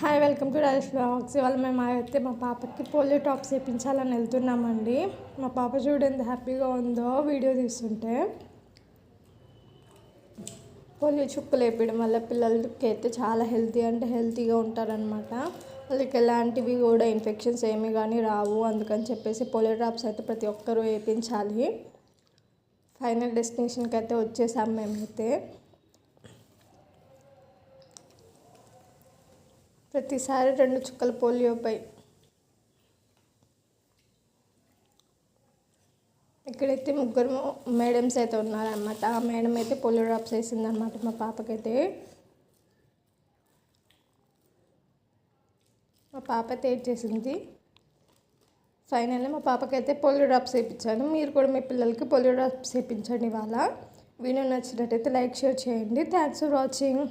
Hi welcome to Rajesh blogs ఇవాళ మేము అయితే మా పాపకి పోలియో టాప్స్ వేయించాలని వెళ్తున్నామండి. మా పాప చూడు ఎంత హ్యాపీగా ఉందో వీడియో తీస్తుంటే. పోలియో చుక్కలు వేపించడం వల్ల పిల్లలకి అయితే చాలా హెల్తీ అంటే హెల్తీగా ఉంటారనమాట వాళ్ళకి ఎలాంటివి కూడా ఇన్ఫెక్షన్స్ ఏమి కానీ రావు. అందుకని చెప్పేసి పోలియో డ్రాప్స్ అయితే ప్రతి ఒక్కరూ వేయించాలి. ఫైనల్ డెస్టినేషన్కి అయితే వచ్చేసాం మేమైతే. ప్రతిసారి రెండు చుక్కల పోలియోపై ఇక్కడైతే ముగ్గురు మేడమ్స్ అయితే ఉన్నారనమాట ఆ మేడం అయితే పోలియో డ్రాప్స్ వేసిందనమాట మా పాపకైతే. మా పాప అయితే ఏడ్ చేసింది. ఫైనల్లీ మా పాపకైతే పోలియో డ్రాప్స్ వేయించాను మీరు కూడా మీ పిల్లలకి పోలియో డ్రాప్స్ వేయించండి ఇవాళ. వీడియో నచ్చినట్టయితే లైక్ షేర్ చేయండి. Thanks for watching